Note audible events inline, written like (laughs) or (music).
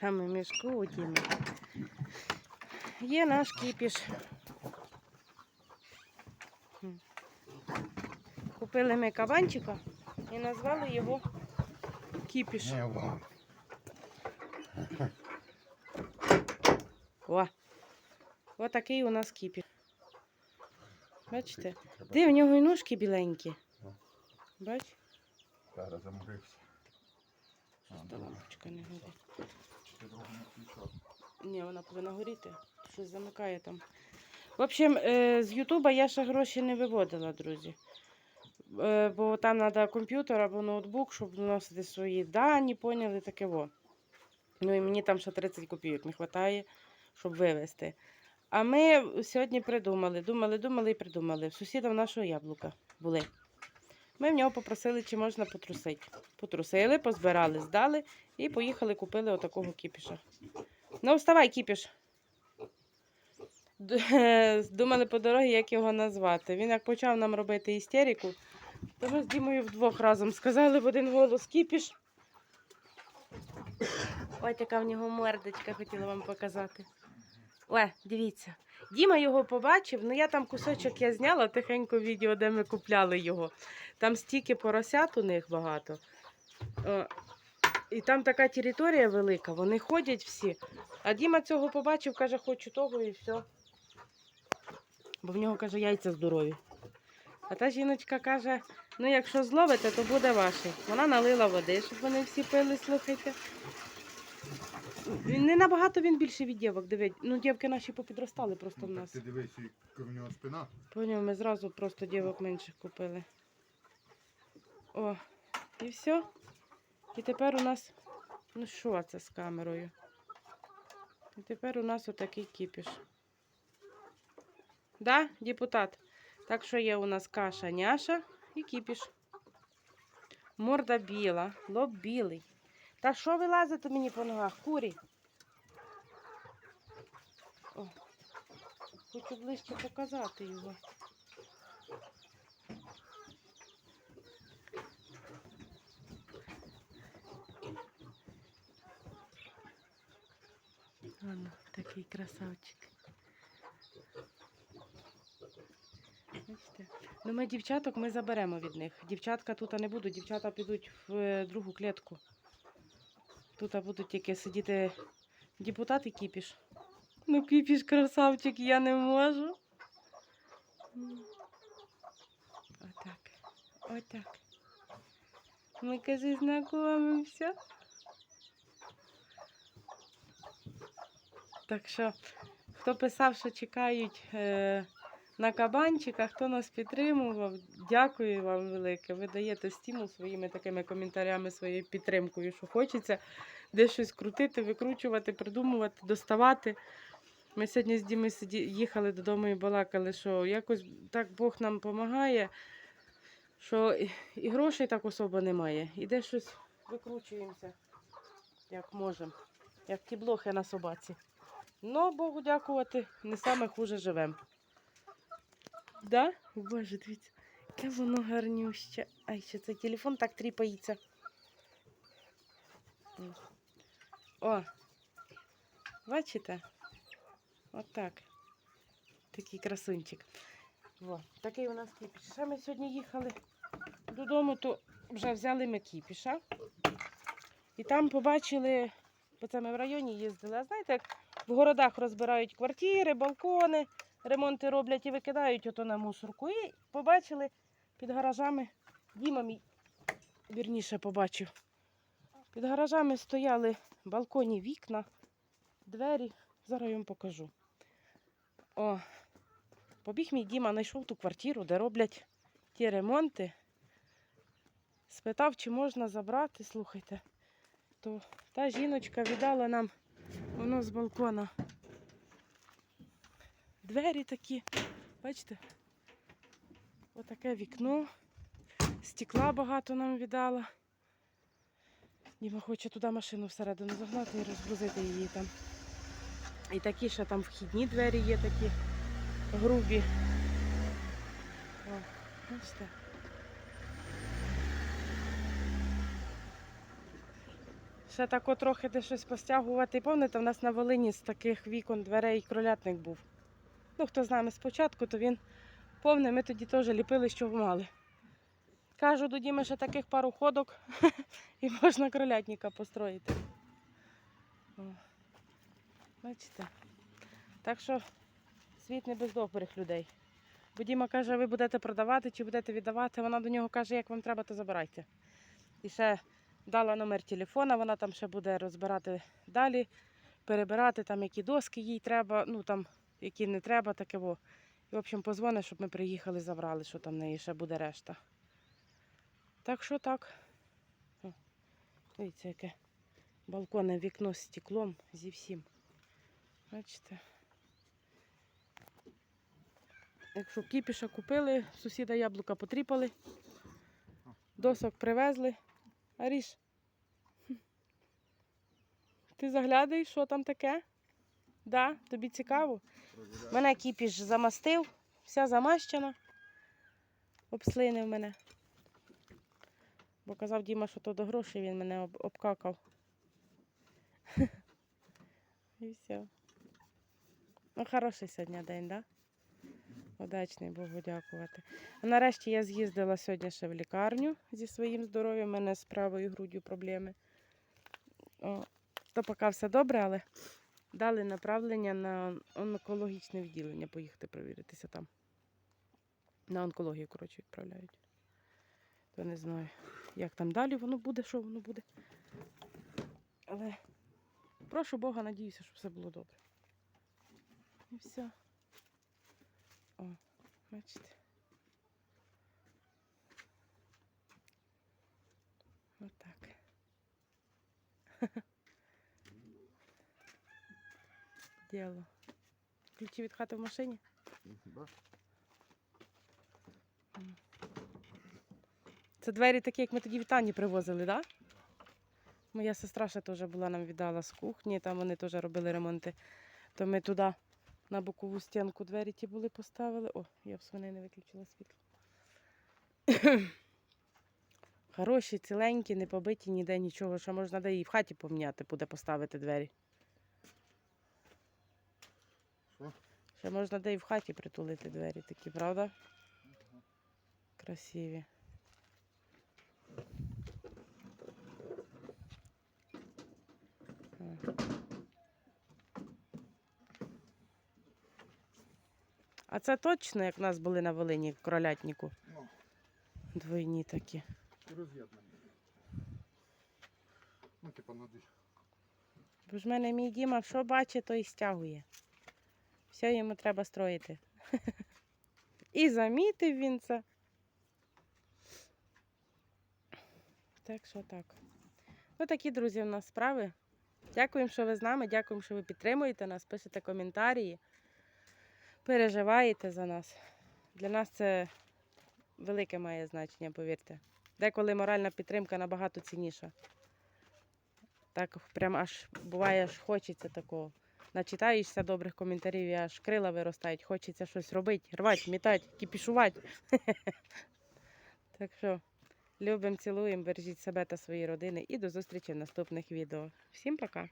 Там і мішку у Діми. Є наш кіпіш. Купили ми кабанчика і назвали його кіпіш. О! Ось такий у нас кіпіш. Бачите? Де в нього і ножки біленькі. Бач? Зараз заморився. Лампочка не горить. Чи ти другу не включав? Ні, вона повинна горіти. Щось замикає там. В общем, е, з Ютуба я ще гроші не виводила, друзі. Е, Бо там треба комп'ютер або ноутбук, щоб вносити свої дані, поняли таке во. Ну і мені там ще 30 копійок не вистачає, щоб вивезти. А ми сьогодні придумали, думали, думали і придумали. В сусіда в нашого яблука були. Ми в нього попросили, чи можна потрусити. Потрусили, позбирали, здали і поїхали, купили отакого кіпіша. Ну, вставай, кіпіш. (laughs) Думали по дорозі, як його назвати. Він як почав нам робити істерику, то ми з Дімою вдвох разом сказали в один голос кіпіш. Ой, така в нього мордочка, хотіла вам показати. Ой, дивіться. Діма його побачив, ну я там кусочок я зняла тихенько відео, де ми купляли його. Там стільки поросят у них багато. О, і там така територія велика, вони ходять всі. А Діма цього побачив, каже, хочу того і все. Бо в нього, каже, яйця здорові. А та жіночка каже, ну якщо зловите, то буде ваше. Вона налила води, щоб вони всі пили, слухайте. Він не набагато він більше від дівок, дивить. Ну, дівки наші попідростали просто в Ну, нас. Ти дивись, яка в нього спина. Поняв, ми зразу просто дівок менших купили. О, і все. І тепер у нас. Ну що це з камерою? І тепер у нас отакий кіпіш. Да, депутат? Так що є у нас каша, няша і кіпіш. Морда біла, лоб білий. Та що ви лазите мені по ногах? Курі? О, хочу ближче показати його. Ладно, такий красавчик. Ну, ми дівчаток ми заберемо від них. Дівчатка тут не будуть, дівчата підуть в е, другу клітку. Тут будуть тільки сидіти депутат і кіпіш. Ну, кіпіш красавчик, я не можу. Отак. Отак. Ми, кажи, знайомимося. Так що, хто писав, що чекають е, на кабанчика, хто нас підтримував, дякую вам велике. Ви даєте стимул своїми такими коментарями, своєю підтримкою, що хочеться десь щось крутити, викручувати, придумувати, доставати. Ми сьогодні з сиді... їхали додому і балакали, що якось так Бог нам допомагає, що і- грошей так особо немає. І десь щось викручуємося, як можемо, як ті блохи на собаці. Ну, Богу дякувати, не саме хуже живемо. Да? Боже, дивіться, яке воно гарнюще. Ай, що цей телефон так тріпається. О, бачите? Отак. Такий красунчик. Во, такий у нас кіпіш. Ще ми сьогодні їхали додому, то вже взяли ми кіпіша. І там побачили, бо це ми в районі їздили, а знаєте, як в городах розбирають квартири, балкони, ремонти роблять і викидають ото на мусорку. І побачили під гаражами, Діма мій, вірніше побачив. Під гаражами стояли балконі вікна, двері. Зараз я вам покажу. О, побіг мій Діма, знайшов ту квартиру, де роблять ті ремонти. Спитав, чи можна забрати, слухайте. То та жіночка віддала нам воно з балкона. Двері такі, бачите? Отаке вікно. Стекла багато нам віддала. Діма хоче туди машину всередину загнати і розгрузити її там. І такі ще там вхідні двері є такі грубі. О, бачите? Ще тако трохи де щось постягувати. Пам'ятаєте, в нас на Волині з таких вікон дверей кролятник був. Ну, хто з нами спочатку, то він повний, ми тоді теж ліпили, що мали. Кажу до Діми, ще таких пару ходок (laughs) і можна кролятника построїти. Бачите? Так що світ не без добрих людей. Бо Діма каже, ви будете продавати чи будете віддавати. Вона до нього каже, як вам треба, то забирайте. І ще дала номер телефона, вона там ще буде розбирати далі, перебирати там, які доски їй треба, ну там, які не треба, таке во. І, в общем, позвони, щоб ми приїхали, забрали, що там в неї ще буде решта. Так що так. О, дивіться, яке балконне вікно з стеклом зі всім. Бачите? Якщо кіпіша купили, сусіда яблука потріпали, досок привезли. Аріш, ти заглядаєш, що там таке? Да? Тобі цікаво? Мене кіпіш замастив, вся замащена. Обслинив мене. Бо казав Діма, що то до грошей він мене об- обкакав. (laughs) І все. Ну, хороший сьогодні день, так? Да? Удачний Богу дякувати. Нарешті я з'їздила сьогодні ще в лікарню зі своїм здоров'ям. У мене з правою груддю проблеми. О, то поки все добре, але дали направлення на онкологічне відділення, поїхати провіритися там. На онкологію, коротше, відправляють. То не знаю, як там далі воно буде, що воно буде. Але прошу Бога, надіюся, щоб все було добре. І все. О, бачите. Отак. (laughs) Діло. Ключі від хати в машині? Да? Це двері такі, як ми тоді в Тані привозили, так? Да? Моя сестра ще теж була, нам віддала з кухні, там вони теж робили ремонти. То ми туди на бокову стінку двері ті були поставили. О, я в свиней не виключила світло. (coughs) Хороші, ціленькі, не побиті ніде нічого, що можна де і в хаті поміняти, буде поставити двері. Що? Ще можна де і в хаті притулити двері такі, правда? Красиві. О. А це точно, як в нас були на Волині в кролятнику. Ну, Двойні такі. роз'єднані. Ну, типа на дві. Бо ж в мене мій Діма, що бачить, то і стягує. Все йому треба строїти. (laughs) І замітив він це. Так що так. Ну такі, друзі, в нас справи. Дякуємо, що ви з нами, дякуємо, що ви підтримуєте нас, пишете коментарі, переживаєте за нас. Для нас це велике має значення, повірте. Деколи моральна підтримка набагато цінніша. Так прям аж буває, аж хочеться такого. Начитаєшся добрих коментарів і аж крила виростають, хочеться щось робити, рвати, мітати, кіпішувати. (laughs) Так що любимо, цілуємо, бережіть себе та свої родини і до зустрічі в наступних відео. Всім пока!